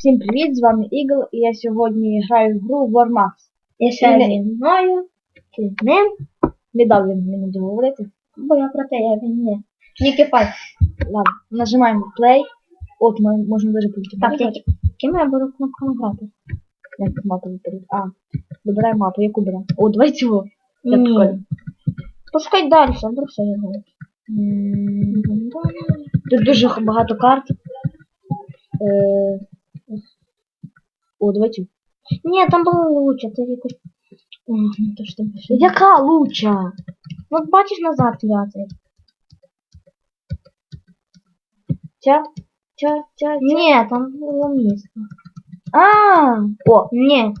Всім привіт, з вами Ігл, і я сьогодні граю в гру Warmax. Я ще Не- зі мною, ти з ним, Не дав він мені договорити. бо я про те, я він не. Тільки файт. Ладно, нажимаємо play. От ми можемо даже пульти. Так, тільки. Ким я беру кнопку грати? Як мапу виберуть? А, вибирай мапу, яку беремо? О, давай цього. Я прикольно. Пускай далі, а вдруг все я знаю. Тут дуже багато карт. Е... О, давай цю. Ні, там було лучше, це якось. О, ну то ти. Яка луча? Ну, бачиш назад кляцей. Ця? Ця, ця, ця. Ні, там було місто. А, о, Ні.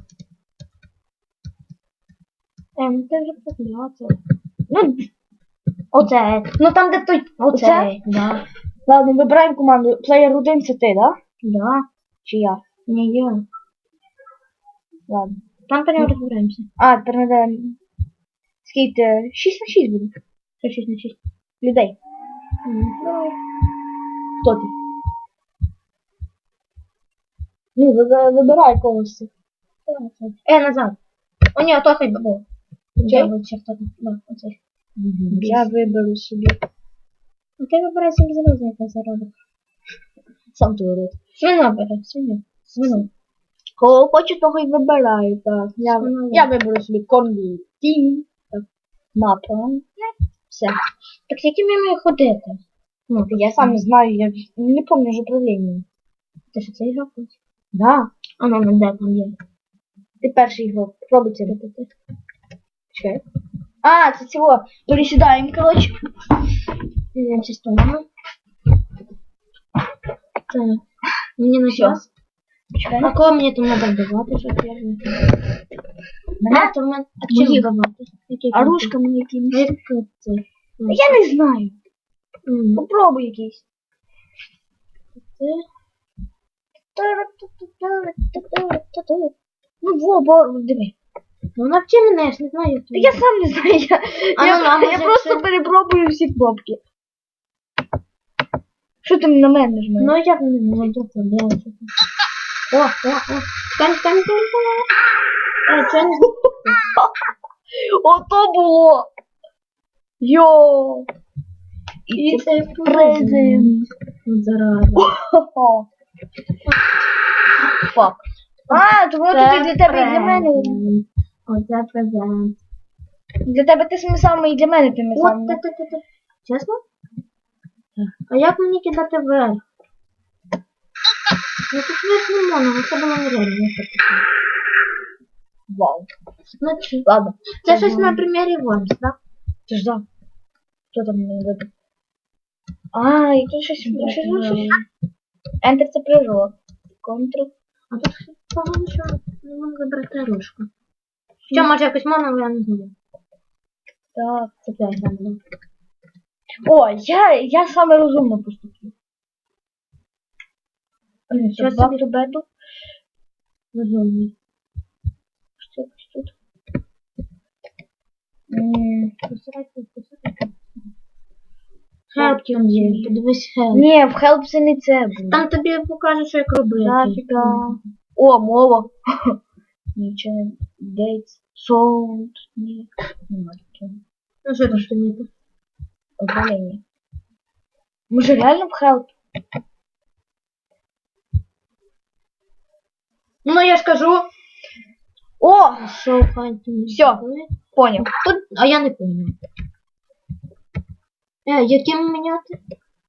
Ем, ти вже покляцав. ну, Оце. Ну там, де той. Оце? Оце. Да. ладно, вибираємо команду. Плеєр 1 це ти, да? Да. Чи я? Ні, я. Ладно. Там потім розберемося. А, тепер надо... Скільки? 6 на 6 буде. Що 6 на 6. Людей. Давай. Хто ти? Ну, вибирай, вибирай когось. Е, назад. О, ні, то хай. Цей? Я. Я виберу собі. Ну ти вибирай собі залізо, яка заробить. Сам твій рот. Свино бери, свино. Свино. Кого хочу, того й вибираю. Так. Я, Ну, я виберу собі комбі. Тінь. Так. Мапа. Все. Так яким я маю ходити? Ну, Я сам не знаю, я не пам'ятаю ж управління. ти що це хочеш? Да. А ну, ну, де там є? Ти перший його. Пробуй це. Чекай. А, це цього. Пересідаємо, коротше. Дивимося сторону. Так. Мені на час. А кого мені там треба вбивати, щоб я не Мене? В мене... А чим вбивати? А ружка мені якимось. Це? Я не знаю. Попробуй якийсь. Ну, во, бо, диви. Ну навчи мене, я ж не знаю. Та я сам не знаю, я, А я, ну, а я може просто перепробую всі кнопки. Що ти на мене нажмеш? Ну я не знаю, тут забіглася. О, о, о. Ткань, ткань, ткань, ткань. Е, чого не Ото було! Йо! І це презент. От зараза. Фак. А, то воно для тебе, і для мене. Оце презент. Для тебе те саме саме і для мене ти, ти, ти, ти. Чесно? А як мені кидати вверх? Ну тут вверх не можна, ну це було нереально. Вау. Ну, чи- Ладно. Це щось Ага. на примірі Worms, так? Ти ж да. Що там мені вибив? А, і тут щось, щось, щось. Enter це прыжок. Ctrl. А тут погано, що не можна забрати ручку. Що, може якось можна, але я не знаю. Так. Це п'ять там було. О, я, я саме розумно поступлю. Що Що собі? це бету? Розумний. Що якось тут? Help там є, подивись help. Ні, в Help це не це було. Там тобі покажуть, що як робити. Графіка. О, мова. Нічого. Dates. Sound. Ні. Нема такого. Ну що там тобі? Управління. Може реально в Help? Ну я ж кажу. О! Що хантинг. Всьо. Тут, а я не пам'ятаю. Е, яким міняти?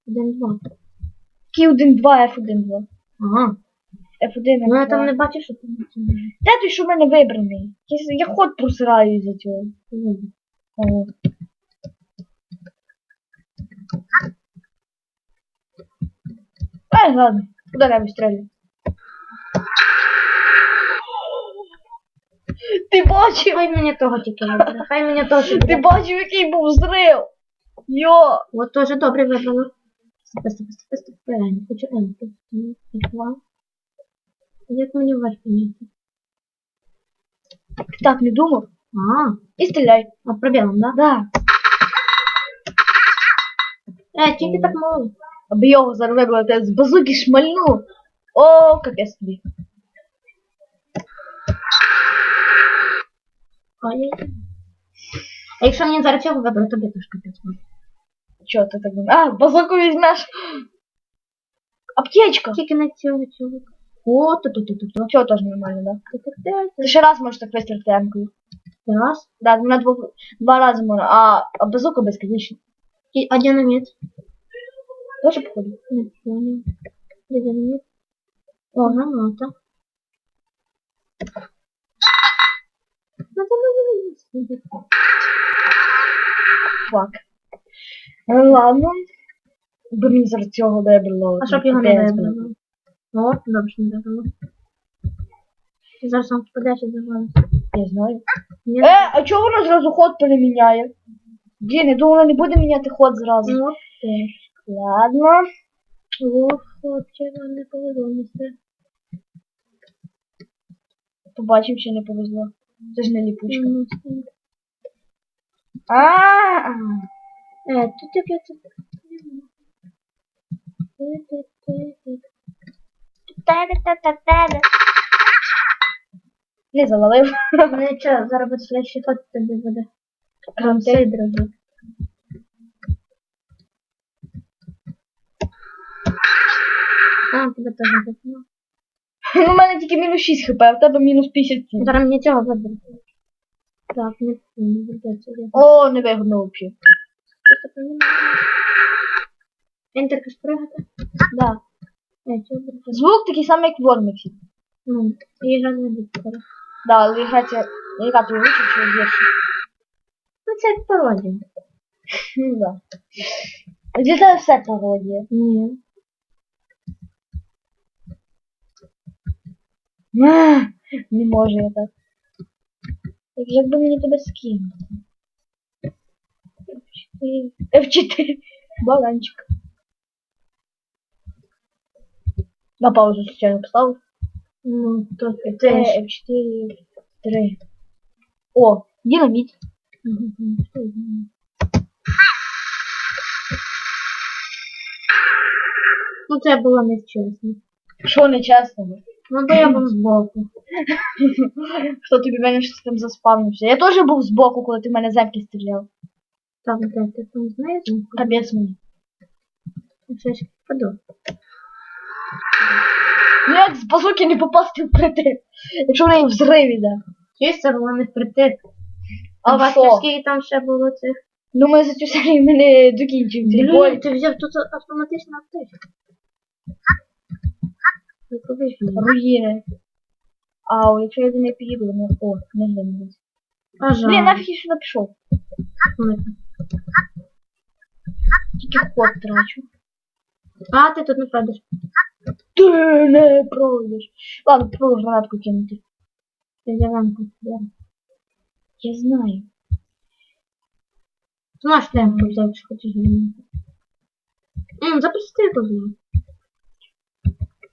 Один, два. Q1, 2, F1, 2. Ага. F1, Ну я F2. там не бачу, що там. Де той, що в мене вибраний? Я, я ход просираю із-за цього. О. Ай, ладно. Куда я вистрелю? Ти бачив? Хай мені того тільки вибере. Хай мені того тільки Ти бачив, який був зрив? Йо! От теж добре вибрала. Стопи, стопи, стопи, стопи. Я не хочу М. Два. Як мені вверх підняти? Так не думав? А, І стріляй. а пробілом, да? Да. Е, тільки так мало. Аби його вибрати з базуки шмальну. О, капець тобі. А якщо мені зараз цього виберу, тобі теж капець буде. Чого ти так думаєш? А, базуку візьмеш. Аптечка. Тільки на цього цього. О, то то то то то Чого теж нормально, да? то то то Ти ще раз можеш так вистрілити емкою. Раз. Да, на двох, два рази можна, а, а базука безконечно. І а динаміт. Тоже походу. Не понял. Де динаміт? О, граната. Ну, то не динаміт. Фак. Е, Ладно. Би мені зараз цього вибрало. А щоб його не вибрало. О, добре, не вибрало. Ти зараз сам впадеш і завалиш. Я знаю. Ні? Е, а чого вона зразу ход переміняє? Блін, я думала, не буде міняти ход зразу. Ну, ти. Ладно. Ох, хлопче, вам не повезло, містер. Побачимо, чи не повезло. Це ж не ліпучка. Ну, все. А, Е, тут таке тут. Не завалив. Ну нічого, зараз следующий ход тобі буде. Гранти. Цей другий. А, тебе теж запало. Ну, у мене тільки мінус 6 хп, а в тебе мінус 57. Зараз мені цього виберете. Так, не не виберете. Я О, не вигодно взагалі. просто поміняю. Ентерка спригати. Да. Е, цього буде. Звук такий самий, як в Ворміксі. Ну, і гра не буде зараз. Да, але грати, яка тобі лучше, чи гірше? Ну, це як пародія. Ну, да. Для тебе все пародія. Ні. Не можу я так. Так як би мені тебе скинути? F4. Баланчик. На паузу случайно поставив. Ну, то Це теж. F4. 3. О, знаю. Ну, це було нечесно. Що нечесно? Ну, бо я був збоку. Хто тобі мене щось там заспавнився? Я теж був збоку, коли ти в мене земки стріляв. Так, де ти там знаєш? Капець мені. Що ж впаду. Ну як з базуки не попасти в притик? Якщо в неї взрив іде. Чи це було не впритик? А А бачиш, що? скільки там ще було цих? Думаю, за цю серію ми не докінчимо цей бой. Блін, ти взяв тут автоматична аптечка. Руїни. Ау, якщо я до неї підійду, вона... О, не глянуть. Блін, нафіг я сюди пішов. Тільки ход трачу. А, ты тут не пройдеш. Ты не пройдеш. Ладно, попробую гранатку кинути. Я рамку. Я знаю. Ну, Знаєш, темп, якщо хочеш змінити. Запусти, я позвоню.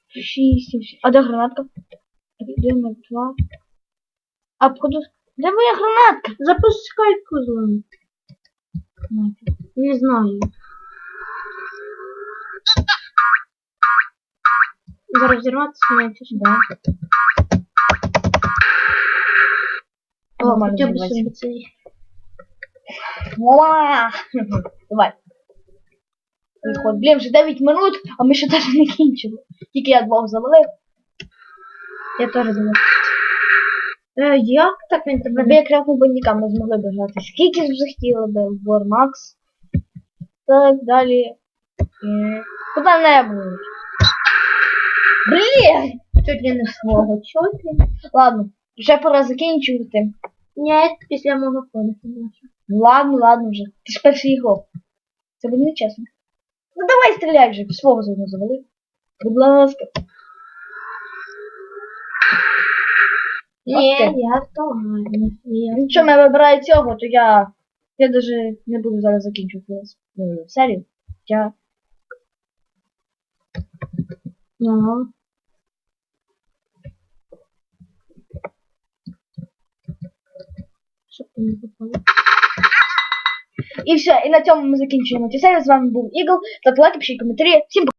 6, 7, А де гранатка? Один, два. А походу... Де моя гранатка? Запускай козлом. Не знаю. Зараз взірватися маєш, ну, да. О, хотя бы сумбицей. Давай. Виходь. Блін, вже 9 минут, а ми ще навіть не кінчили. Тільки я двох завалив. Я теж думаю. Е, як так він тебе Якби не... я крякнув бандікам, ми змогли б грати. Скільки ж вже хотіли би в War Так, далі. Е, Куди-небудь. Блін! Чуть ли не свого. Чуть не... Ладно, вже пора закінчувати. Ні, після мого ходу. Ну ладно, ладно вже. Ти ж перший ігрок. Це буде нечесно. Ну давай стріляй вже, свого заодно завали. Будь ласка. Ні, Окей. я в тугані. Якщо я вибираю цього, то я. Я даже не буду зараз закінчувати е, серію. Я. Ну, щоб ти не попало. І все, і на цьому ми закінчуємо цю серію. З вами був Ігл. Ставте лайки, пишіть коментарі. Всім пока.